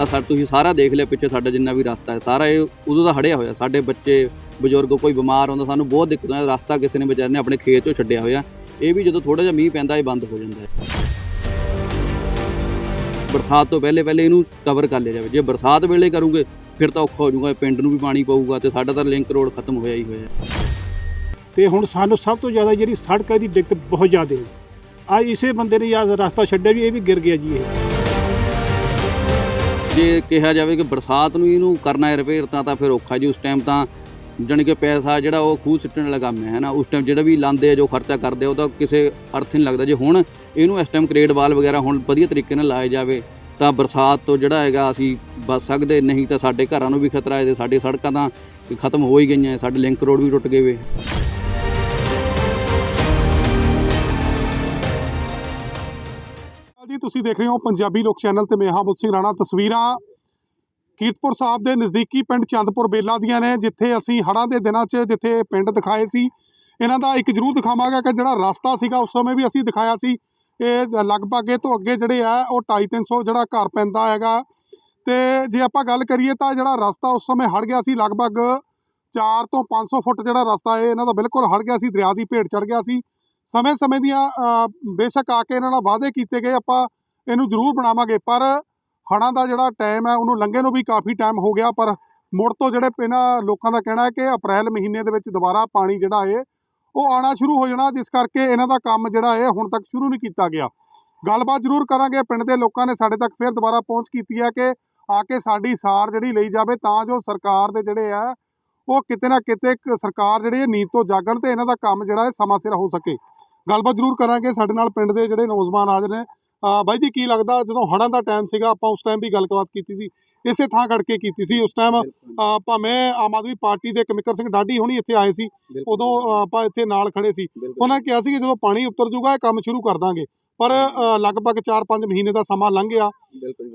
ਆ ਸਾ, ਤੁਸੀਂ ਸਾਰਾ ਦੇਖ ਲਿਆ ਪਿੱਛੇ ਸਾਡਾ ਜਿੰਨਾ ਵੀ ਰਸਤਾ ਹੈ, ਸਾਰਾ ਇਹ ਉਦੋਂ ਦਾ ਹੜਿਆ ਹੋਇਆ, ਸਾਡੇ ਬੱਚੇ, ਬਜ਼ੁਰਗ, ਕੋਈ ਬਿਮਾਰ ਹੁੰਦਾ, ਸਾਨੂੰ ਬਹੁਤ ਦਿੱਕਤ ਆਉਂਦੀ ਰਸਤਾ ਕਿਸੇ ਨੇ ਵਿਚਾਰੇ ਨੇ ਆਪਣੇ ਖੇਤ 'ਚੋਂ ਛੱਡਿਆ ਹੋਇਆ, ਇਹ ਵੀ ਜਦੋਂ ਥੋੜਾ ਜਿਹਾ ਮੀਂਹ ਪੈਂਦਾ, ਇਹ ਬੰਦ ਹੋ ਜਾਂਦਾ ਹੈ। ਬਰਸਾਤ ਤੋਂ ਪਹਿਲੇ ਪਹਿਲੇ ਇਹਨੂੰ ਕਵਰ ਕਰ ਲਿਆ ਜਾਵੇ, ਜੇ ਬਰਸਾਤ ਵੇਲੇ ਕਰੂਗੇ, ਫਿਰ ਤਾਂ ਔਖਾ ਹੋ ਜਾਊਗਾ, ਪਿੰਡ ਨੂੰ ਵੀ ਪਾਣੀ ਪਊਗਾ ਤੇ ਸਾਡਾ ਤਾਂ ਲਿੰਕ ਰੋਡ ਖਤਮ ਹੋਇਆ ਹੀ ਹੋਇਆ ਹੈ। ਤੇ ਹੁਣ ਸਾਨੂੰ ਸਭ ਤੋਂ ਜ਼ਿਆਦਾ ਜਿਹੜੀ ਸੜਕ ਦੀ ਦਿੱਕਤ ਬਹੁਤ ਜ਼ਿਆਦਾ ਹੈ। ਆ ਇਸੇ ਬੰਦੇ ਨੇ ਯਾਰ ਰਸਤਾ ਛੱਡਿਆ ਵੀ, ਇਹ ਵੀ ਗਿਰ ਗਿਆ ਜੀ ਇਹ। ਜੇ ਕਿਹਾ ਜਾਵੇ ਕਿ ਬਰਸਾਤ ਨੂੰ ਇਹਨੂੰ ਕਰਨਾ ਹੈ ਰਿਪੇਅਰ ਤਾਂ ਤਾਂ ਫਿਰ ਔਖਾ ਜੀ। ਉਸ ਟਾਈਮ ਤਾਂ ਜਾਣੀ ਕਿ ਪੈਸਾ ਜਿਹੜਾ ਉਹ ਖੂਹ ਸਿੱਟਣ ਵਾਲਾ ਕੰਮ ਹੈ ਨਾ? ਉਸ ਟਾਈਮ ਜਿਹੜਾ ਵੀ ਲਾਉਂਦੇ ਆ, ਜੋ ਖਰਚਾ ਕਰਦੇ ਆ, ਉਹ ਤਾਂ ਕਿਸੇ ਅਰਥ ਨਹੀਂ ਲੱਗਦਾ। ਜੇ ਹੁਣ ਇਹਨੂੰ ਇਸ ਟਾਈਮ ਕ੍ਰੇਡ ਵਾਲ ਵਗੈਰਾ ਹੁਣ ਵਧੀਆ ਤਰੀਕੇ ਨਾਲ ਲਾਇਆ ਜਾਵੇ, ਤਾਂ ਬਰਸਾਤ ਤੋਂ ਜਿਹੜਾ ਹੈਗਾ ਅਸੀਂ ਬਚ ਸਕਦੇ, ਨਹੀਂ ਤਾਂ ਸਾਡੇ ਘਰਾਂ ਨੂੰ ਵੀ ਖਤਰਾ ਹੈ ਤੇ ਸਾਡੇ ਸੜਕਾਂ ਤਾਂ ਖਤਮ ਹੋ ਹੀ ਗਈਆਂ, ਸਾਡੇ ਲਿੰਕ ਰੋਡ ਵੀ ਟੁੱਟ ਗਏ ਵੇ। ਤੁਸੀਂ ਦੇਖ ਰਹੇ ਹੋ ਪੰਜਾਬੀ ਲੋਕ ਚੈਨਲ ਤੇ ਮੈਂ ਹਾਂ ਬੁੱਧ ਸਿੰਘ ਰਾਣਾ। ਤਸਵੀਰਾਂ ਕੀਰਤਪੁਰ ਸਾਹਿਬ ਦੇ ਨਜ਼ਦੀਕੀ ਪਿੰਡ ਚੰਦਪੁਰ ਬੇਲਾ ਦੀਆਂ ਨੇ, ਜਿੱਥੇ ਅਸੀਂ ਹੜ੍ਹਾਂ ਦੇ ਦਿਨਾਂ 'ਚ ਜਿੱਥੇ ਪਿੰਡ ਦਿਖਾਏ ਸੀ। ਇਹਨਾਂ ਦਾ ਇੱਕ ਜ਼ਰੂਰ ਦਿਖਾਵਾਂਗਾ ਕਿ ਜਿਹੜਾ ਰਸਤਾ ਸੀਗਾ, ਉਸ ਸਮੇਂ ਵੀ ਅਸੀਂ ਦਿਖਾਇਆ ਸੀ। ਇਹ ਲਗਭਗ ਇਹ ਤੋਂ ਅੱਗੇ ਜਿਹੜੇ ਆ, ਉਹ 250 300 ਜਿਹੜਾ ਘਰ ਪੈਂਦਾ ਹੈਗਾ। ਤੇ ਜੇ ਆਪਾਂ ਗੱਲ ਕਰੀਏ ਤਾਂ ਜਿਹੜਾ ਰਸਤਾ ਉਸ ਸਮੇਂ ਹੜ ਗਿਆ ਸੀ, ਲਗਭਗ 4 ਤੋਂ 500 ਫੁੱਟ ਜਿਹੜਾ ਰਸਤਾ ਹੈ ਇਹਨਾਂ ਦਾ ਬਿਲਕੁਲ ਹੜ ਗਿਆ ਸੀ, ਦਰਿਆ ਦੀ ਭੇਟ ਚੜ ਗਿਆ ਸੀ। ਸਮੇਂ ਸਮੇਂ ਦੀਆਂ ਬੇਸ਼ੱਕ ਆ ਕੇ ਇਹਨਾਂ ਨਾਲ ਵਾਅਦੇ ਕੀਤੇ ਗਏ, ਆਪਾਂ ਇਹਨੂੰ ਜ਼ਰੂਰ ਬਣਾਵਾਂਗੇ, ਪਰ ਹੜ੍ਹਾਂ ਦਾ ਜਿਹੜਾ ਟਾਈਮ ਹੈ, ਉਹਨੂੰ ਲੰਘੇ ਨੂੰ ਵੀ ਕਾਫੀ ਟਾਈਮ ਹੋ ਗਿਆ, ਪਰ ਮੁੜ ਤੋਂ ਜਿਹੜੇ ਇਹਨਾਂ ਲੋਕਾਂ ਦਾ ਕਹਿਣਾ ਹੈ ਕਿ ਅਪ੍ਰੈਲ ਮਹੀਨੇ ਦੇ ਵਿੱਚ ਦੁਬਾਰਾ ਪਾਣੀ ਜਿਹੜਾ ਹੈ, ਉਹ ਆਣਾ ਸ਼ੁਰੂ ਹੋ ਜਾਣਾ, ਜਿਸ ਕਰਕੇ ਇਹਨਾਂ ਦਾ ਕੰਮ ਜਿਹੜਾ ਹੈ, ਹੁਣ ਤੱਕ ਸ਼ੁਰੂ ਨਹੀਂ ਕੀਤਾ ਗਿਆ। ਗੱਲਬਾਤ ਜ਼ਰੂਰ ਕਰਾਂਗੇ, ਪਿੰਡ ਦੇ ਲੋਕਾਂ ਨੇ ਸਾਡੇ ਤੱਕ ਫਿਰ ਦੁਬਾਰਾ ਪਹੁੰਚ ਕੀਤੀ ਹੈ ਕਿ ਆ ਕੇ ਸਾਡੀ ਸਾਰ ਜਿਹੜੀ ਲਈ ਜਾਵੇ, ਤਾਂ ਜੋ ਸਰਕਾਰ ਦੇ ਜਿਹੜੇ ਆ ਉਹ ਕਿਤੇ ਨਾ ਕਿਤੇ ਸਰਕਾਰ ਜਿਹੜੀ ਨੀਂਦ ਤੋਂ ਜਾਗਣ ਤੇ ਇਹਨਾਂ ਦਾ ਕੰਮ ਜਿਹੜਾ ਹੈ ਸਮਾਂ ਸਿਰ ਹੋ ਸਕੇ। ਗੱਲਬਾਤ ਜ਼ਰੂਰ ਕਰਾਂਗੇ ਸਾਡੇ ਨਾਲ ਪਿੰਡ ਦੇ ਜਿਹੜੇ ਨੌਜਵਾਨ ਹਾਜ਼ਰ ਨੇ। ਬਾਈ ਜੀ ਕੀ ਲੱਗਦਾ ਜਦੋਂ ਹੜ੍ਹਾਂ ਦਾ ਟਾਈਮ ਸੀਗਾ ਆਪਾਂ ਉਸ ਟਾਈਮ ਵੀ ਗੱਲਬਾਤ ਕੀਤੀ ਸੀ। ਇਸੇ ਥਾਂ ਖੜ ਕੇ ਕੀਤੀ ਸੀ। ਉਸ ਟਾਈਮ ਭਾਵੇਂ ਆਮ ਆਦਮੀ ਪਾਰਟੀ ਦੇ ਕਮਿਕਰ ਸਿੰਘ ਡਾਢੀ ਹੁਣੀ ਇੱਥੇ ਆਏ ਸੀ ਉਦੋਂ ਆਪਾਂ ਇੱਥੇ ਨਾਲ ਖੜੇ ਸੀ। ਉਹਨਾਂ ਨੇ ਕਿਹਾ ਸੀ ਕਿ ਜਦੋਂ ਪਾਣੀ ਉਤਰ ਜਾਊਗਾ ਇਹ ਕੰਮ ਸ਼ੁਰੂ ਕਰ ਦਾਂਗੇ। ਪਰ ਲਗਭਗ 4-5 ਮਹੀਨੇ ਦਾ ਸਮਾਂ ਲੰਘ ਗਿਆ।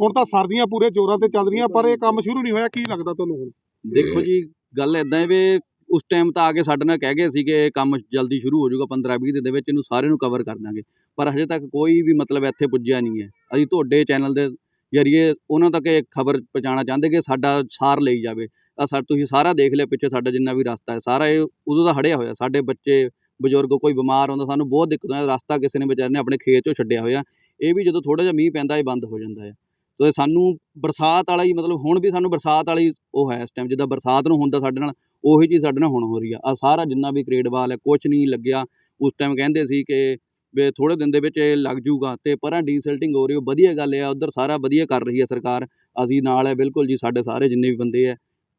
ਹੁਣ ਤਾਂ ਸਰਦੀਆਂ ਪੂਰੇ ਜ਼ੋਰਾਂ ਤੇ ਚੱਲ ਰਹੀਆਂ ਪਰ ਇਹ ਕੰਮ ਸ਼ੁਰੂ ਨਹੀਂ ਹੋਇਆ। ਕੀ ਲੱਗਦਾ ਤੁਹਾਨੂੰ ਹੁਣ? ਦੇਖੋ ਜੀ ਗੱਲ ਇਦਾਂ ਹੈ ਵੀ ਉਸ ਟਾਈਮ ਤਾਂ ਆ ਕੇ ਸਾਡੇ ਨਾਲ ਕਹਿ ਗਏ ਸੀ ਕਿ ਇਹ ਕੰਮ ਜਲਦੀ ਸ਼ੁਰੂ ਹੋ ਜਾਊਗਾ 15 20 ਦਿਨ ਦੇ ਵਿੱਚ ਇਹਨੂੰ ਸਾਰੇ ਨੂੰ ਕਵਰ ਕਰ ਦਾਂਗੇ ਪਰ ਹਜੇ ਤੱਕ ਕੋਈ ਵੀ ਮਤਲਬ ਇੱਥੇ ਪੁੱਜਿਆ ਨਹੀਂ ਹੈ। ਅਸੀਂ ਤੁਹਾਡੇ ਚੈਨਲ ਦੇ ਜਰੀਏ ਉਹਨਾਂ ਤੱਕ ਇਹ ਖਬਰ ਪਹੁੰਚਾਉਣਾ ਚਾਹੁੰਦੇ ਕਿ ਸਾਡਾ ਸਾਰ ਲਈ ਜਾਵੇ। ਆ ਸਾ, ਤੁਸੀਂ ਸਾਰਾ ਦੇਖ ਲਿਆ ਪਿੱਛੇ ਸਾਡਾ ਜਿੰਨਾ ਵੀ ਰਸਤਾ ਹੈ, ਸਾਰਾ ਇਹ ਉਦੋਂ ਦਾ ਹੜਿਆ ਹੋਇਆ। ਸਾਡੇ ਬੱਚੇ, ਬਜ਼ੁਰਗ ਕੋਈ ਬਿਮਾਰ ਹੁੰਦਾ, ਸਾਨੂੰ ਬਹੁਤ ਦਿੱਕਤ ਆਉਂਦੀ ਰਸਤਾ ਕਿਸੇ ਨੇ ਵਿਚਾਰੇ ਨੇ ਆਪਣੇ ਖੇਤ 'ਚੋਂ ਛੱਡਿਆ ਹੋਇਆ। ਇਹ ਵੀ ਜਦੋਂ ਥੋੜਾ ਜਿਹਾ ਮੀਂਹ ਪੈਂਦਾ, ਇਹ ਬੰਦ ਹੋ ਜਾਂਦਾ ਹੈ। ਸੋ ਸਾਨੂੰ ਬਰਸਾਤ ਵਾਲਾ ਹੀ ਮਤਲਬ ਹੁਣ ਵੀ ਸਾਨੂੰ ਬਰਸਾਤ ਵਾਲੀ ਉਹ ਹੈ ਇਸ ਟਾਈਮ ਜਿੱਦਾਂ ਬਰਸਾਤ ਨੂੰ ਹੁੰਦਾ ਸਾਡੇ ਨਾਲ, ਉਹੀ ਚੀਜ਼ ਸਾਡੇ ਨਾਲ ਹੁਣ ਹੋ ਰਹੀ ਆ। ਆ ਸਾਰਾ ਜਿੰਨਾ ਵੀ ਗ੍ਰੇਡ ਵਾਲ ਹੈ ਕੁਝ ਨਹੀਂ ਲੱਗਿਆ। ਉਸ ਟਾਈਮ ਕਹਿੰਦੇ ਸੀ ਕਿ ਵੀ ਥੋੜੇ ਦਿਨ ਦੇ ਵਿੱਚ ਇਹ ਲੱਗ ਜੂਗਾ ਤੇ ਪਰਾਂ ਡੀਸਲਟਿੰਗ ਹੋ ਰਹੀ ਉਹ ਵਧੀਆ ਗੱਲ ਆ, ਉਧਰ ਸਾਰਾ ਵਧੀਆ ਕਰ ਰਹੀ ਹੈ ਸਰਕਾਰ। ਅਸੀਂ ਨਾਲ ਹੈ ਬਿਲਕੁਲ ਜੀ, ਸਾਡੇ ਸਾਰੇ ਜਿੰਨੇ ਵੀ ਬੰਦੇ ਆ,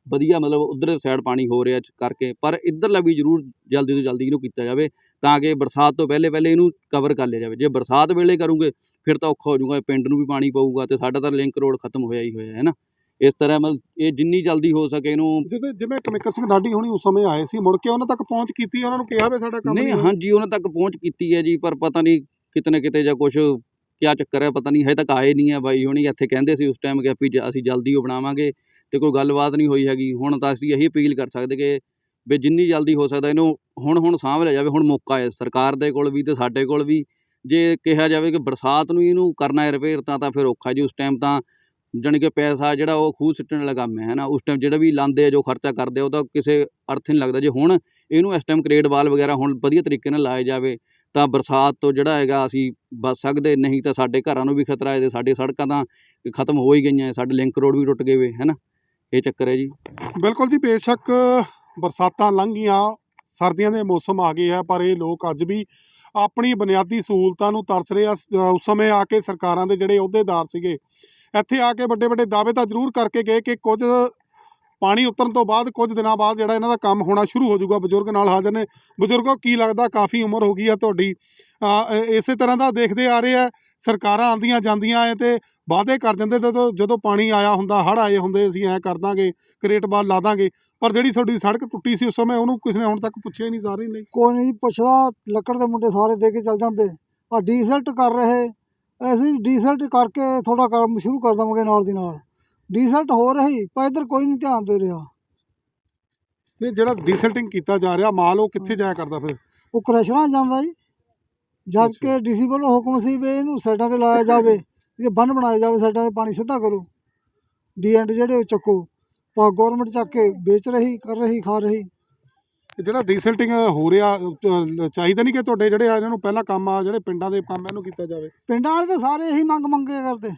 ਵਧੀਆ ਮਤਲਬ ਉਧਰ ਸਾਈਡ ਪਾਣੀ ਹੋ ਰਿਹਾ ਕਰਕੇ, ਪਰ ਇੱਧਰਲਾ ਵੀ ਜ਼ਰੂਰ ਜਲਦੀ ਤੋਂ ਜਲਦੀ ਇਹਨੂੰ ਕੀਤਾ ਜਾਵੇ, ਤਾਂ ਕਿ ਬਰਸਾਤ ਤੋਂ ਪਹਿਲੇ ਪਹਿਲੇ ਇਹਨੂੰ ਕਵਰ ਕਰ ਲਿਆ ਜਾਵੇ। ਜੇ ਬਰਸਾਤ ਵੇਲੇ ਕਰੂਗੇ ਫਿਰ ਤਾਂ ਔਖਾ ਹੋ ਜਾਊਗਾ ਪਿੰਡ ਨੂੰ ਵੀ ਪਾਣੀ ਪਊਗਾ ਤੇ ਸਾਡਾ ਤਾਂ ਲਿੰਕ ਰੋਡ ਖਤਮ ਹੋਇਆ ਹੀ ਹੋਇਆ ਹੈ ਨਾ। ਇਸ ਤਰ੍ਹਾਂ ਮਤਲਬ ਇਹ ਜਿੰਨੀ ਜਲਦੀ ਹੋ ਸਕੇ ਇਹਨੂੰ ਜਦੋਂ ਜਿਵੇਂ ਕਮਿਕਰ ਸਿੰਘ ਡਾਢੀ ਹੁਣੀ ਉਸ ਸਮੇਂ ਆਏ ਸੀ ਮੁੜ ਕੇ ਉਹਨਾਂ ਤੱਕ ਪਹੁੰਚ ਕੀਤੀ ਉਹਨਾਂ ਨੂੰ ਕਿਹਾ ਵੀ ਸਾਡਾ ਕੰਮ ਨਹੀਂ। ਹਾਂਜੀ ਉਹਨਾਂ ਤੱਕ ਪਹੁੰਚ ਕੀਤੀ ਹੈ ਜੀ ਪਰ ਪਤਾ ਨਹੀਂ ਕਿਤੇ ਨਾ ਕਿਤੇ ਜਾਂ ਕੁਝ ਕਿਆ ਚੱਕਰ ਹੈ ਪਤਾ ਨਹੀਂ ਹਜੇ ਤੱਕ ਆਏ ਨਹੀਂ ਹੈ ਬਾਈ ਹੁਣੀ ਇੱਥੇ ਕਹਿੰਦੇ ਸੀ ਉਸ ਟਾਈਮ ਕਿ ਵੀ ਅਸੀਂ ਜਲਦੀ ਉਹ ਬਣਾਵਾਂਗੇ ਤੇ ਕੋਈ ਗੱਲਬਾਤ ਨਹੀਂ ਹੋਈ ਹੈਗੀ। ਹੁਣ ਤਾਂ ਅਸੀਂ ਇਹੀ ਅਪੀਲ ਕਰ ਸਕਦੇ ਕਿ ਵੀ ਜਿੰਨੀ ਜਲਦੀ ਹੋ ਸਕਦਾ ਇਹਨੂੰ ਹੁਣ ਹੁਣ ਸਾਂਭ ਲਿਆ ਜਾਵੇ ਹੁਣ ਮੌਕਾ ਹੈ ਸਰਕਾਰ ਦੇ ਕੋਲ ਵੀ ਤੇ ਸਾਡੇ ਕੋਲ ਵੀ। ਜੇ ਕਿਹਾ ਜਾਵੇ ਕਿ ਬਰਸਾਤ ਨੂੰ ਇਹਨੂੰ ਕਰਨਾ ਹੈ ਰਿਪੇਅਰ ਤਾਂ ਤਾਂ ਫਿਰ ਔਖਾ ਜੀ। ਉਸ ਟਾਈਮ ਤਾਂ ਜਾਣੀ ਕਿ ਪੈਸਾ ਜਿਹੜਾ ਉਹ ਖੂਹ ਸਿੱਟਣ ਵਾਲਾ ਕੰਮ ਹੈ ਨਾ? ਉਸ ਟਾਈਮ ਜਿਹੜਾ ਵੀ ਲਾਉਂਦੇ ਆ, ਜੋ ਖਰਚਾ ਕਰਦੇ ਆ, ਉਹ ਤਾਂ ਕਿਸੇ ਅਰਥ ਨਹੀਂ ਲੱਗਦਾ। ਜੇ ਹੁਣ ਇਹਨੂੰ ਇਸ ਟਾਈਮ ਕ੍ਰੇਡ ਵਾਲ ਵਗੈਰਾ ਹੁਣ ਵਧੀਆ ਤਰੀਕੇ ਨਾਲ ਲਾਇਆ ਜਾਵੇ, ਤਾਂ ਬਰਸਾਤ ਤੋਂ ਜਿਹੜਾ ਹੈਗਾ ਅਸੀਂ ਬਚ ਸਕਦੇ, ਨਹੀਂ ਤਾਂ ਸਾਡੇ ਘਰਾਂ ਨੂੰ ਵੀ ਖਤਰਾ ਹੈ ਤੇ ਸਾਡੇ ਸੜਕਾਂ ਤਾਂ ਖਤਮ ਹੋ ਹੀ ਗਈਆਂ, ਸਾਡੇ ਲਿੰਕ ਰੋਡ ਵੀ ਟੁੱਟ ਗਏ ਵੇ ਹੈਨਾ ਇਹ ਚੱਕਰ ਹੈ ਜੀ। ਬਿਲਕੁਲ ਜੀ, ਬੇਸ਼ੱਕ ਬਰਸਾਤਾਂ ਲੰਘੀਆਂ, ਸਰਦੀਆਂ ਦੇ ਮੌਸਮ ਆ ਗਏ ਆ, ਪਰ ਇਹ ਲੋਕ ਅੱਜ ਵੀ ਆਪਣੀ ਬੁਨਿਆਦੀ ਸਹੂਲਤਾਂ ਨੂੰ ਤਰਸ ਰਹੇ ਆ। ਉਸ ਸਮੇਂ ਆ ਕੇ ਸਰਕਾਰਾਂ ਦੇ ਜਿਹੜੇ ਅਹੁਦੇਦਾਰ ਸੀਗੇ, ਇੱਥੇ ਆ ਕੇ ਵੱਡੇ ਵੱਡੇ ਦਾਅਵੇ ਤਾਂ ਜ਼ਰੂਰ ਕਰਕੇ ਗਏ ਕਿ ਕੁਝ ਪਾਣੀ ਉਤਰਨ ਤੋਂ ਬਾਅਦ, ਕੁਝ ਦਿਨਾਂ ਬਾਅਦ ਜਿਹੜਾ ਇਹਨਾਂ ਦਾ ਕੰਮ ਹੋਣਾ ਸ਼ੁਰੂ ਹੋ ਜਾਊਗਾ। ਬਜ਼ੁਰਗ ਨਾਲ ਹਾਜ਼ਰ ਨੇ। ਬਜ਼ੁਰਗੋ, ਕੀ ਲੱਗਦਾ ਕਾਫੀ ਉਮਰ ਹੋ ਗਈ ਆ ਤੁਹਾਡੀ? ਇਸੇ ਤਰ੍ਹਾਂ ਦਾ ਦੇਖਦੇ ਆ ਰਹੇ ਆ। ਸਰਕਾਰਾਂ ਆਂਦੀਆਂ ਜਾਂਦੀਆਂ ਐ ਤੇ ਵਾਅਦੇ ਕਰ ਜਾਂਦੇ ਜਦੋਂ ਜਦੋਂ ਪਾਣੀ ਆਇਆ ਹੁੰਦਾ, ਹੜ੍ਹ ਆਏ ਹੁੰਦੇ, ਅਸੀਂ ਐ ਕਰ ਦਾਂਗੇ, ਕਰੇਟ ਬਾਲ ਲਾ ਦਾਂਗੇ। ਪਰ ਜਿਹੜੀ ਤੁਹਾਡੀ ਸੜਕ ਟੁੱਟੀ ਸੀ ਉਸ ਸਮੇਂ ਉਹਨੂੰ ਕਿਸੇ ਨੇ ਹੁਣ ਤੱਕ ਪੁੱਛਿਆ ਹੀ ਨਹੀਂ ਸਾਰੇ ਨੇ ਕੋਈ ਨਹੀਂ ਪੁੱਛਦਾ ਲੱਕੜ ਦੇ ਮੁੰਡੇ ਸਾਰੇ ਦੇ ਕੇ ਚੱਲ ਜਾਂਦੇ। ਆ ਡੀਜ਼ਲਟ ਕਰ ਰਹੇ ਅਸੀਂ ਡੀਜ਼ਲਟ ਕਰਕੇ ਥੋੜਾ ਕੰਮ ਸ਼ੁਰੂ ਕਰ ਦਵਾਂਗੇ ਨਾਲ ਦੀ ਨਾਲ। ਡੀਜ਼ਲਟ ਹੋ ਰਹੀ ਪਰ ਇੱਧਰ ਕੋਈ ਨਹੀਂ ਧਿਆਨ ਦੇ ਰਿਹਾ। ਨਹੀਂ ਜਿਹੜਾ ਡੀਸਲਟਿੰਗ ਕੀਤਾ ਜਾ ਰਿਹਾ ਮਾਲ ਉਹ ਕਿੱਥੇ ਜਾਇਆ ਕਰਦਾ ਫਿਰ? ਉਹ ਕ੍ਰੈਸ਼ਰਾਂ ਜਾਂਦਾ ਜੀ। ਜਦ ਕਿ ਡੀਸੀ ਵੱਲੋਂ ਹੁਕਮ ਸੀ ਵੀ ਇਹਨੂੰ ਸਾਈਡਾਂ ਤੇ ਲਾਇਆ ਜਾਵੇ ਇਹ ਬੰਨ ਬਣਾਇਆ ਜਾਵੇ ਸਾਈਡਾਂ ਤੇ ਪਾਣੀ ਸਿੱਧਾ ਕਰੋ। ਡੀ ਐਂਡ ਜਿਹੜੇ ਉਹ ਚੱਕੋ। ਪਰ ਗਵਰਨਮੈਂਟ ਚੱਕ ਕੇ ਵੇਚ ਰਹੀ ਕਰ ਰਹੀ ਖਾ ਰਹੀ। ਤੇ ਜਿਹੜਾ ਡੀਸਲਟਿੰਗ ਹੋ ਰਿਹਾ ਚਾਹੀਦਾ ਨਹੀਂ ਕਿ ਤੁਹਾਡੇ ਜਿਹੜੇ ਆ ਇਹਨਾਂ ਨੂੰ ਪਹਿਲਾਂ ਕੰਮ ਆ ਜਿਹੜੇ ਪਿੰਡਾਂ ਦੇ ਕੰਮ ਇਹਨੂੰ ਕੀਤਾ ਜਾਵੇ। ਪਿੰਡਾਂ ਵਾਲੇ ਤਾਂ ਸਾਰੇ ਇਹੀ ਮੰਗ ਮੰਗੇ ਕਰਦੇ।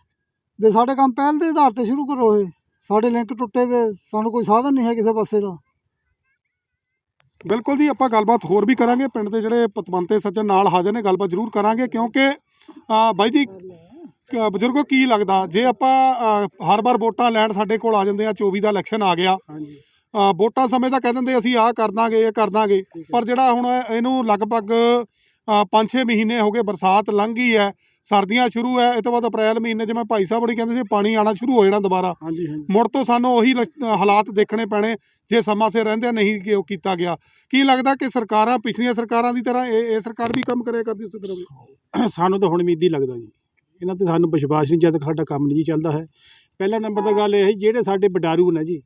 ਵੀ ਸਾਡੇ ਕੰਮ ਪਹਿਲ ਦੇ ਆਧਾਰ ਤੇ ਸ਼ੁਰੂ ਕਰੋ ਇਹ। ਸਾਡੇ ਲਿੰਕ ਟੁੱਟੇ ਵੇ ਸਾਨੂੰ ਕੋਈ ਸਾਧਨ ਨਹੀਂ ਹੈ ਕਿਸੇ ਪਾਸੇ ਦਾ। ਬਿਲਕੁਲ ਜੀ ਆਪਾਂ ਗੱਲਬਾਤ ਹੋਰ ਵੀ ਕਰਾਂਗੇ। ਪਿੰਡ ਦੇ ਜਿਹੜੇ ਪਤਵੰਤੇ ਸੱਜਣ ਨਾਲ ਹਾਜ਼ਰ ਨੇ ਗੱਲਬਾਤ ਜ਼ਰੂਰ ਕਰਾਂਗੇ ਕਿਉਂਕਿ ਬਾਈ ਜੀ ਬਜ਼ੁਰਗੋ ਕੀ ਲੱਗਦਾ? ਜੇ ਆਪਾਂ ਅ, ਹਰ ਵਾਰ ਵੋਟਾਂ ਲੈਣ ਸਾਡੇ ਕੋਲ ਆ ਜਾਂਦੇ ਆ 24 ਦਾ ਇਲੈਕਸ਼ਨ ਆ ਗਿਆ। ਹਾਂਜੀ। ਅ, ਵੋਟਾਂ ਸਮੇਂ ਤਾਂ ਕਹਿ ਦਿੰਦੇ ਅਸੀਂ ਆਹ ਕਰ ਦਾਂਗੇ ਇਹ ਕਰ ਦਾਂਗੇ। ਪਰ ਜਿਹੜਾ ਹੁਣ ਇਹਨੂੰ ਲਗਭਗ 5-6 ਮਹੀਨੇ ਹੋ ਗਏ ਬਰਸਾਤ ਲੰਘ ਗਈ ਹੈ ਸਰਦੀਆਂ ਸ਼ੁਰੂ ਹੈ ਇਹ ਤੋਂ ਬਾਅਦ ਅਪ੍ਰੈਲ ਮਹੀਨੇ ਜਿਵੇਂ ਭਾਈ ਸਾਹਿਬ ਹੋਣੀ ਕਹਿੰਦੇ ਸੀ ਪਾਣੀ ਆਣਾ ਸ਼ੁਰੂ ਹੋ ਜਾਣਾ ਦੁਬਾਰਾ। ਹਾਂਜੀ ਹਾਂਜੀ। ਮੁੜ ਤੋਂ ਸਾਨੂੰ ਉਹੀ ਲਕ- ਹਾਲਾਤ ਦੇਖਣੇ ਪੈਣੇ ਜੇ ਸਮਾਂ ਸਿਰ ਰਹਿੰਦੇ ਨਹੀਂ ਕਿ ਉਹ ਕੀਤਾ ਗਿਆ। ਕੀ ਲੱਗਦਾ ਕਿ ਸਰਕਾਰਾਂ ਪਿਛਲੀਆਂ ਸਰਕਾਰਾਂ ਦੀ ਤਰ੍ਹਾਂ ਇਹ ਇਹ ਸਰਕਾਰ ਵੀ ਕੰਮ ਕਰਿਆ ਕਰਦੀ ਉਸੇ ਤਰ੍ਹਾਂ? ਸਾਨੂੰ ਤਾਂ ਹੁਣ ਉਮੀਦ ਹੀ ਲੱਗਦਾ ਜੀ। ਇਹਨਾਂ ਤੇ ਸਾਨੂੰ ਵਿਸ਼ਵਾਸ ਨਹੀਂ, ਜਦ ਸਾਡਾ ਕੰਮ ਨਹੀਂ ਚੱਲਦਾ ਹੈ। ਪਹਿਲਾ ਨੰਬਰ ਦਾ ਗੱਲ ਇਹ ਹੈ ਜਿਹੜੇ ਸਾਡੇ ਬਡਾਰੂ ਨੇ ਜੀ,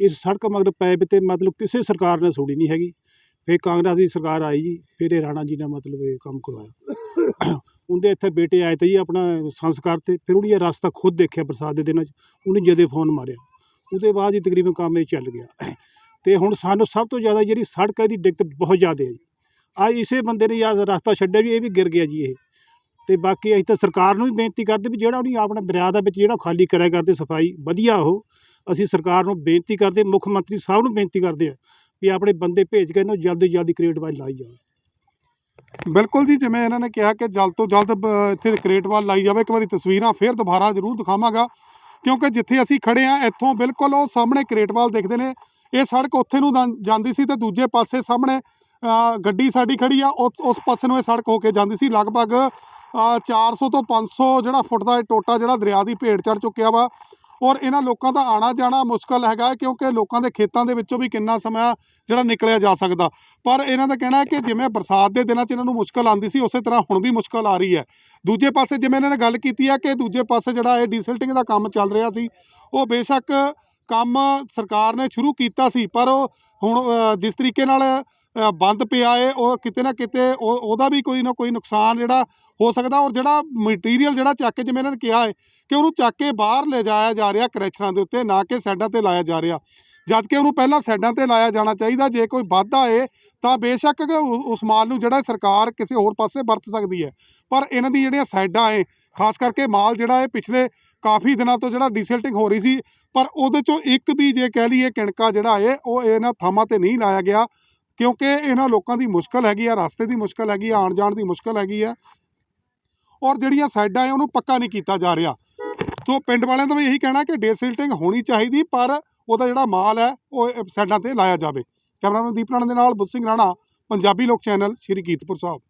ਇਸ ਸੜਕ ਮਗਰ ਪੈਪ ਤੇ ਮਤਲਬ ਕਿਸੇ ਸਰਕਾਰ ਨੇ ਸੁਣੀ ਨਹੀਂ ਹੈਗੀ। ਫਿਰ ਕਾਂਗਰਸ ਦੀ ਸਰਕਾਰ ਆਈ ਜੀ, ਫਿਰ ਇਹ ਰਾਣਾ ਜੀ ਨੇ ਮਤਲਬ ਇਹ ਕੰਮ ਕਰਵਾਇਆ। ਉਹਦੇ ਇੱਥੇ ਬੇਟੇ ਆਏ ਤੇ ਜੀ ਆਪਣਾ ਸੰਸਕਾਰ ਤੇ, ਫਿਰ ਉਹਨੇ ਇਹ ਰਸਤਾ ਖੁਦ ਦੇਖਿਆ ਬਰਸਾਤ ਦੇ ਦਿਨਾਂ 'ਚ, ਉਹਨੇ ਜਦੇ ਫੋਨ ਮਾਰਿਆ। ਉਹਦੇ ਬਾਅਦ ਹੀ ਤਕਰੀਬਨ ਕੰਮ ਇਹ ਚੱਲ ਗਿਆ। ਤੇ ਹੁਣ ਸਾਨੂੰ ਸਭ ਤੋਂ ਜ਼ਿਆਦਾ ਜਿਹੜੀ ਸੜਕ ਹੈ ਦੀ ਦਿੱਕਤ ਬਹੁਤ ਜ਼ਿਆਦਾ ਹੈ ਜੀ। ਆ ਇਸੇ ਬੰਦੇ ਨੇ ਆ ਰਸਤਾ ਛੱਡਿਆ ਵੀ, ਇਹ ਵੀ ਗਿਰ ਗਿਆ ਜੀ ਇਹ। ਤੇ ਬਾਕੀ ਅਸੀਂ ਤਾਂ ਸਰਕਾਰ ਨੂੰ ਵੀ ਬੇਨਤੀ ਕਰਦੇ ਵੀ ਜਿਹੜਾ ਉਹਨੇ ਆਪਣਾ ਦਰਿਆ ਦਾ ਵਿੱਚ ਜਿਹੜਾ ਖਾਲੀ ਕਰਿਆ ਕਰਦੇ ਸਫ਼ਾਈ ਵਧੀਆ ਉਹ ਅਸੀਂ ਸਰਕਾਰ ਨੂੰ ਬੇਨਤੀ ਕਰਦੇ ਮੁੱਖ ਮੰਤਰੀ ਸਾਹਿਬ ਨੂੰ ਬੇਨਤੀ ਕਰਦੇ ਆ ਵੀ ਆਪਣੇ ਬੰਦੇ ਭੇਜ ਕੇ ਇਹਨੂੰ ਜਲਦੀ ਜਲਦੀ ਕ੍ਰੀਏਟ ਵਾਲ ਲਾਈ ਜਾਵੇ। ਬਿਲਕੁਲ ਜੀ ਜਿਵੇਂ ਇਹਨਾਂ ਨੇ ਕਿਹਾ ਕਿ ਜਲਦ ਤੋਂ ਜਲਦ ਬ- ਇੱਥੇ ਕ੍ਰੇਟਵਾਲ ਲਾਈ ਜਾਵੇ ਇੱਕ ਵਾਰੀ ਤਸਵੀਰਾਂ ਫੇਰ ਦੁਬਾਰਾ ਜ਼ਰੂਰ ਦਿਖਾਵਾਂਗਾ ਕਿਉਂਕਿ ਜਿੱਥੇ ਅਸੀਂ ਖੜੇ ਆ ਇੱਥੋਂ ਬਿਲਕੁਲ ਉਹ ਸਾਹਮਣੇ ਕ੍ਰੇਟਵਾਲ ਦਿਖਦੇ ਨੇ ਇਹ ਸੜਕ ਉੱਥੇ ਨੂੰ ਜਾਂ- ਜਾਂਦੀ ਸੀ ਤੇ ਦੂਜੇ ਪਾਸੇ ਸਾਹਮਣੇ ਅ, ਗੱਡੀ ਸਾਡੀ ਖੜੀ ਆ ਉਸ ਉਸ ਪਾਸੇ ਨੂੰ ਇਹ ਸੜਕ ਹੋ ਕੇ ਜਾਂਦੀ ਸੀ ਲਗਭਗ 400 ਤੋਂ 500 ਜਿਹੜਾ ਫੁੱਟ ਦਾ ਇਹ ਟੋਟਾ ਜਿਹੜਾ ਦਰਿਆ ਦੀ ਭੇਟ ਚੜ ਚੁੱਕਿਆ ਵਾ। ਔਰ ਇਹਨਾਂ ਲੋਕਾਂ ਦਾ ਆਣਾ ਜਾਣਾ ਮੁਸ਼ਕਲ ਹੈਗਾ ਕਿਉਂਕਿ ਲੋਕਾਂ ਦੇ ਖੇਤਾਂ ਦੇ ਵਿੱਚੋਂ ਵੀ ਕਿੰਨਾ ਸਮਾਂ ਜਿਹੜਾ ਨਿਕਲਿਆ ਜਾ ਸਕਦਾ। ਪਰ ਇਹਨਾਂ ਦਾ ਕਹਿਣਾ ਹੈ ਕਿ ਜਿਵੇਂ ਬਰਸਾਤ ਦੇ ਦਿਨਾਂ 'ਚ ਇਹਨਾਂ ਨੂੰ ਮੁਸ਼ਕਲ ਆਉਂਦੀ ਸੀ, ਉਸੇ ਤਰ੍ਹਾਂ ਹੁਣ ਵੀ ਮੁਸ਼ਕਲ ਆ ਰਹੀ ਹੈ। ਦੂਜੇ ਪਾਸੇ ਜਿਵੇਂ ਇਹਨਾਂ ਨੇ ਗੱਲ ਕੀਤੀ ਹੈ ਕਿ ਦੂਜੇ ਪਾਸੇ ਜਿਹੜਾ ਇਹ ਡੀਸਿਲਟਿੰਗ ਦਾ ਕੰਮ ਚੱਲ ਰਿਹਾ ਸੀ, ਉਹ ਬੇਸ਼ੱਕ ਕੰਮ ਸਰਕਾਰ ਨੇ ਸ਼ੁਰੂ ਕੀਤਾ ਸੀ, ਪਰ ਉਹ ਹੁਣ ਜਿਸ ਤਰੀਕੇ ਨਾਲ ਬੰਦ ਪਿਆ ਹੈ ਉਹ ਕਿਤੇ ਨਾ ਕਿਤੇ ਉਹ, ਉਹਦਾ ਵੀ ਕੋਈ ਨਾ ਕੋਈ ਨੁਕਸਾਨ ਜਿਹੜਾ ਹੋ ਸਕਦਾ ਔਰ ਜਿਹੜਾ ਮਟੀਰੀਅਲ ਜਿਹੜਾ ਚੱਕ ਕੇ ਜਿਵੇਂ ਇਹਨਾਂ ਨੇ ਕਿਹਾ ਹੈ ਕਿ ਉਹਨੂੰ ਚੱਕ ਕੇ ਬਾਹਰ ਲਿਜਾਇਆ ਜਾ ਰਿਹਾ ਕਰੈਚਰਾਂ ਦੇ ਉੱਤੇ, ਨਾ ਕਿ ਸਾਈਡਾਂ ਤੇ ਲਾਇਆ ਜਾ ਰਿਹਾ। ਜਦ ਕਿ ਉਹਨੂੰ ਪਹਿਲਾਂ ਸਾਈਡਾਂ ਤੇ ਲਾਇਆ ਜਾਣਾ ਚਾਹੀਦਾ, ਜੇ ਕੋਈ ਵਾਧਾ ਏ ਤਾਂ ਬੇਸ਼ੱਕ ਉਸ ਮਾਲ ਨੂੰ ਜਿਹੜਾ ਸਰਕਾਰ ਕਿਸੇ ਹੋਰ ਪਾਸੇ ਵਰਤ ਸਕਦੀ ਹੈ ਪਰ ਇਹਨਾਂ ਦੀ ਜਿਹੜੀਆਂ ਸਾਈਡਾਂ ਏ, ਖਾਸ ਕਰਕੇ ਮਾਲ ਜਿਹੜਾ ਇਹ ਪਿਛਲੇ ਕਾਫੀ ਦਿਨਾਂ ਤੋਂ ਜਿਹੜਾ ਡੀਸਲਟਿੰਗ ਹੋ ਰਹੀ ਸੀ, ਪਰ ਉਹਦੇ ਚੋਂ ਇੱਕ ਵੀ ਜੇ ਕਹਿ ਲਈਏ ਕਿਣਕਾ ਜਿਹੜਾ ਏ, ਉਹ ਇਹਨਾਂ ਥਾਵਾਂ ਤੇ ਨਹੀਂ ਲਾਇਆ ਗਿਆ। ਕਿਉਂਕਿ ਇਹਨਾਂ ਲੋਕਾਂ ਦੀ ਮੁਸ਼ਕਲ ਹੈਗੀ ਆ, ਰਸਤੇ ਦੀ ਮੁਸ਼ਕਲ ਹੈਗੀ ਆ ਆਉਣ ਜਾਣ ਦੀ ਮੁਸ਼ਕਲ ਹੈਗੀ ਆ। ਔਰ ਜਿਹੜੀਆਂ ਸਾਈਡਾਂ ਹੈ ਉਹਨੂੰ ਪੱਕਾ ਨਹੀਂ ਕੀਤਾ ਜਾ ਰਿਹਾ। ਸੋ ਪਿੰਡ ਵਾਲਿਆਂ ਦਾ ਵੀ ਇਹੀ ਕਹਿਣਾ ਕਿ ਡੀਸਲਟਿੰਗ ਹੋਣੀ ਚਾਹੀਦੀ, ਪਰ ਉਹਦਾ ਜਿਹੜਾ ਮਾਲ ਹੈ, ਉਹ ਸਾਈਡਾਂ ਤੇ ਲਾਇਆ ਜਾਵੇ। ਕੈਮਰਾਮੈਨ ਦੀਪ ਰਾਣਾ ਦੇ ਨਾਲ ਬੁੱਧ ਸਿੰਘ ਰਾਣਾ, ਪੰਜਾਬੀ ਲੋਕ ਚੈਨਲ, ਸ਼੍ਰੀ ਕੀਰਤਪੁਰ ਸਾਹਿਬ।